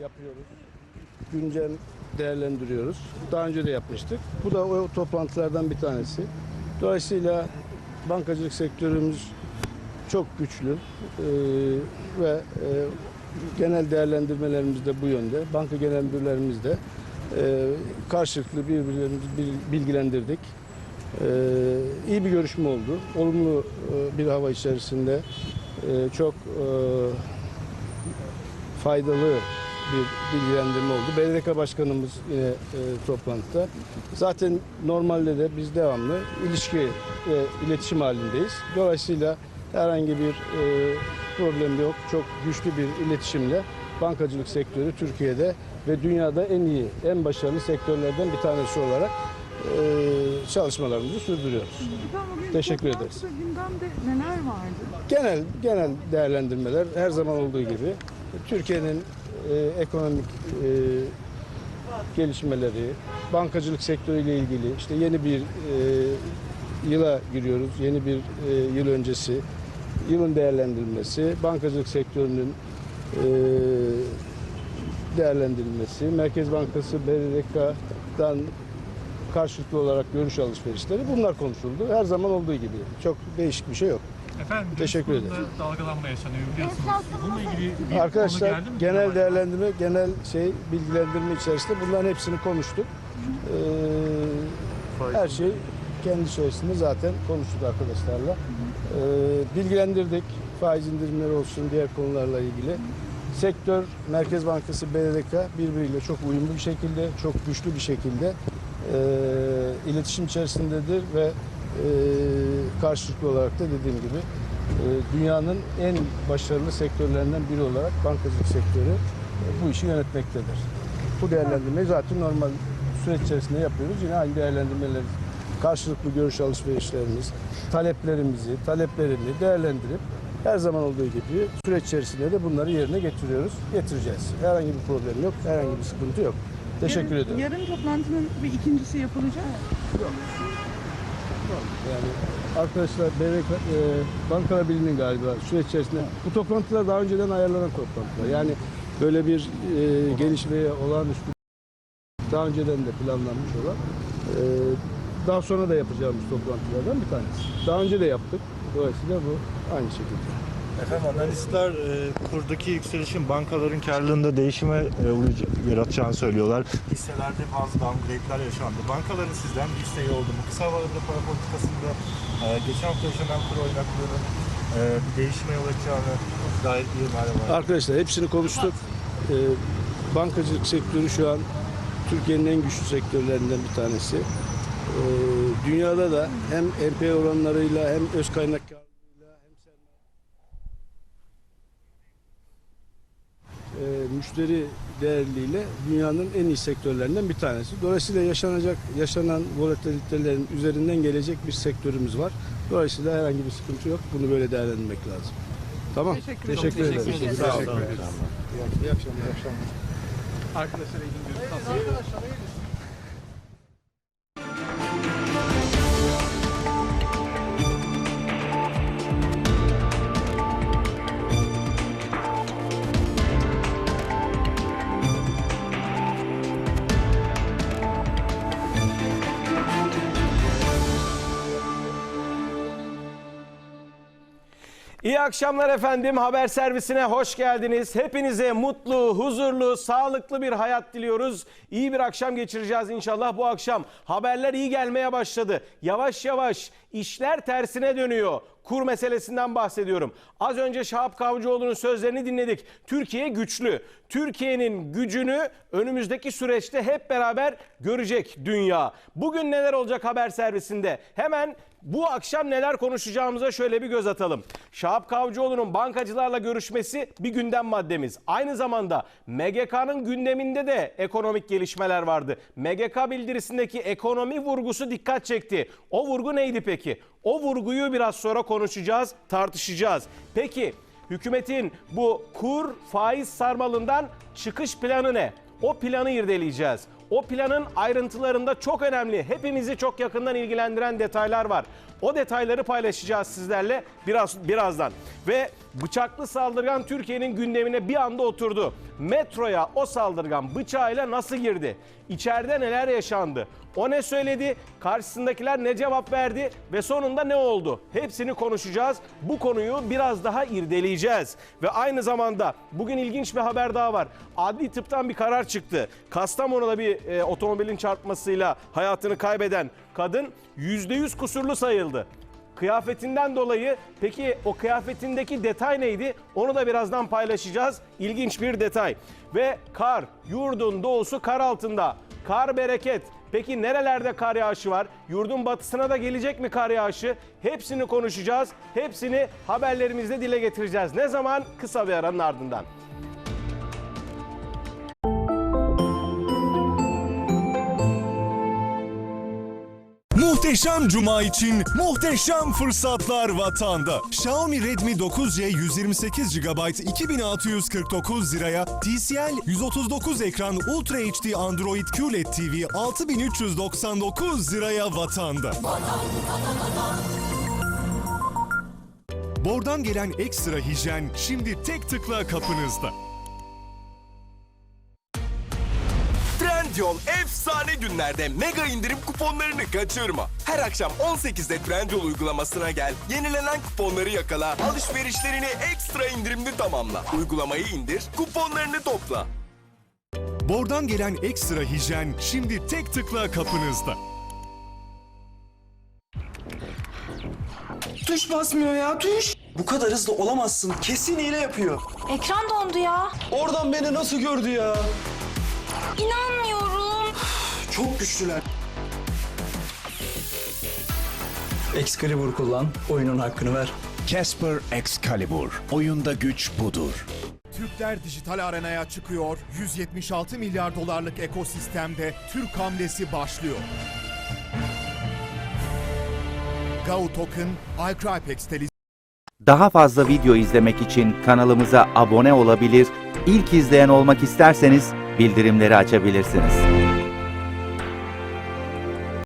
yapıyoruz. Güncel değerlendiriyoruz. Daha önce de yapmıştık. Bu da o toplantılardan bir tanesi. Dolayısıyla bankacılık sektörümüz çok güçlü Ee, ve e, genel değerlendirmelerimiz de bu yönde. Banka genel müdürlerimiz de e, karşılıklı birbirlerimizi bil- bilgilendirdik. Ee, iyi bir görüşme oldu. Olumlu e, bir hava içerisinde e, çok e, faydalı bir bilgilendirme oldu. BDDK Başkanımız yine e, toplantıda. Zaten normalde de biz devamlı ilişki ve iletişim halindeyiz. Dolayısıyla herhangi bir e, problem yok. Çok güçlü bir iletişimle bankacılık sektörü Türkiye'de ve dünyada en iyi, en başarılı sektörlerden bir tanesi olarak e, çalışmalarımızı sürdürüyoruz. Teşekkür ederiz. gündemde neler vardı? Genel genel değerlendirmeler her zaman olduğu gibi Türkiye'nin e, ekonomik e, gelişmeleri, bankacılık sektörüyle ilgili işte yeni bir e, yıla giriyoruz. Yeni bir e, yıl öncesi yılın değerlendirilmesi, bankacılık sektörünün e, değerlendirilmesi, Merkez Bankası BDDK'dan karşılıklı olarak görüş alışverişleri bunlar konuşuldu. Her zaman olduğu gibi. Çok değişik bir şey yok. Efendim, Teşekkür ederim. dalgalanma yaşanıyor biliyorsunuz. Bununla ilgili bir Arkadaşlar geldi mi? genel değerlendirme, genel şey bilgilendirme içerisinde bunların hepsini konuştuk. Ee, her şey kendi içerisinde zaten konuştuk arkadaşlarla. Ee, bilgilendirdik faiz indirimleri olsun diğer konularla ilgili. Sektör, Merkez Bankası, BDDK birbiriyle çok uyumlu bir şekilde, çok güçlü bir şekilde e, iletişim içerisindedir ve karşılıklı olarak da dediğim gibi e, dünyanın en başarılı sektörlerinden biri olarak bankacılık sektörü e, bu işi yönetmektedir. Bu değerlendirmeyi zaten normal süreç içerisinde yapıyoruz. Yine aynı değerlendirmeleri karşılıklı görüş alışverişlerimiz, taleplerimizi, taleplerini değerlendirip her zaman olduğu gibi süreç içerisinde de bunları yerine getiriyoruz, getireceğiz. Herhangi bir problem yok, herhangi bir sıkıntı yok. Teşekkür yarın, ederim. Yarın toplantının bir ikincisi yapılacak. Yani arkadaşlar BRK, e, Bankara Birliği'nin galiba süreç içerisinde bu toplantılar daha önceden ayarlanan toplantılar. Yani böyle bir e, gelişmeye olağanüstü daha önceden de planlanmış olan e, daha sonra da yapacağımız toplantılardan bir tanesi. Daha önce de yaptık. Dolayısıyla bu aynı şekilde. Efendim analistler e, kurdaki yükselişin bankaların karlılığında değişime e, uğrayaca- yaratacağını söylüyorlar. Hisselerde bazı downgrade'ler yaşandı. Bankaların sizden bir isteği oldu mu? Kısa vadeli para politikasında e, geçen hafta yaşanan kur oynaklarının e, bir değişime yol açacağını dair bir ihmal var. Arkadaşlar hepsini konuştuk. Ee, bankacılık sektörü şu an Türkiye'nin en güçlü sektörlerinden bir tanesi. Ee, dünyada da hem NPL oranlarıyla hem öz kaynak karlılığıyla hem sermaye Ee, müşteri değerliğiyle dünyanın en iyi sektörlerinden bir tanesi. Dolayısıyla yaşanacak yaşanan volatilitelerin üzerinden gelecek bir sektörümüz var. Dolayısıyla herhangi bir sıkıntı yok. Bunu böyle değerlendirmek lazım. Tamam. Teşekkür Teşekkür, ederim. Teşekkür ederim. Sağ olun. Teşekkür ederiz. İyi akşamlar. İyi akşamlar. Arkadaşlar ilgili görüş nasıl? İyi akşamlar efendim. Haber servisine hoş geldiniz. Hepinize mutlu, huzurlu, sağlıklı bir hayat diliyoruz. İyi bir akşam geçireceğiz inşallah bu akşam. Haberler iyi gelmeye başladı. Yavaş yavaş işler tersine dönüyor. Kur meselesinden bahsediyorum. Az önce Şahap Kavcıoğlu'nun sözlerini dinledik. Türkiye güçlü. Türkiye'nin gücünü önümüzdeki süreçte hep beraber görecek dünya. Bugün neler olacak haber servisinde? Hemen bu akşam neler konuşacağımıza şöyle bir göz atalım. Şahap Kavcıoğlu'nun bankacılarla görüşmesi bir gündem maddemiz. Aynı zamanda MGK'nın gündeminde de ekonomik gelişmeler vardı. MGK bildirisindeki ekonomi vurgusu dikkat çekti. O vurgu neydi peki? O vurguyu biraz sonra konuşacağız, tartışacağız. Peki hükümetin bu kur faiz sarmalından çıkış planı ne? O planı irdeleyeceğiz. O planın ayrıntılarında çok önemli, hepimizi çok yakından ilgilendiren detaylar var. O detayları paylaşacağız sizlerle biraz birazdan. Ve bıçaklı saldırgan Türkiye'nin gündemine bir anda oturdu. metroya o saldırgan bıçağıyla nasıl girdi? İçeride neler yaşandı? O ne söyledi? Karşısındakiler ne cevap verdi? Ve sonunda ne oldu? Hepsini konuşacağız. Bu konuyu biraz daha irdeleyeceğiz. Ve aynı zamanda bugün ilginç bir haber daha var. Adli tıptan bir karar çıktı. Kastamonu'da e, otomobilin çarpmasıyla hayatını kaybeden kadın %100 kusurlu sayıldı. Kıyafetinden dolayı peki o kıyafetindeki detay neydi? Onu da birazdan paylaşacağız. İlginç bir detay. Ve kar, yurdun doğusu kar altında. Kar bereket. Peki nerelerde kar yağışı var? Yurdun batısına da gelecek mi kar yağışı? Hepsini konuşacağız. Hepsini haberlerimizde dile getireceğiz. Ne zaman? Kısa bir aranın ardından. Muhteşem Cuma için muhteşem fırsatlar vatanda. Xiaomi Redmi 9C 128 GB 2649 liraya, TCL 139 ekran Ultra HD Android QLED TV 6399 liraya vatanda. Bordan gelen ekstra hijyen şimdi tek tıkla kapınızda. Trendyol efsane günlerde mega indirim kuponlarını kaçırma. Her akşam 18'de Trendyol uygulamasına gel, yenilenen kuponları yakala, alışverişlerini ekstra indirimli tamamla. Uygulamayı indir, kuponlarını topla. Bordan gelen ekstra hijyen şimdi tek tıkla kapınızda. Tuş basmıyor ya tuş. Bu kadar hızlı olamazsın. Kesin hile yapıyor. Ekran dondu ya. Oradan beni nasıl gördü ya? İnanmıyorum. Çok güçlüler. Excalibur kullan, oyunun hakkını ver. Casper Excalibur. Oyunda güç budur. Türkler dijital arenaya çıkıyor. 176 milyar dolarlık ekosistemde Türk hamlesi başlıyor. Gau Token, iCrypex Daha fazla video izlemek için kanalımıza abone olabilir, ilk izleyen olmak isterseniz bildirimleri açabilirsiniz.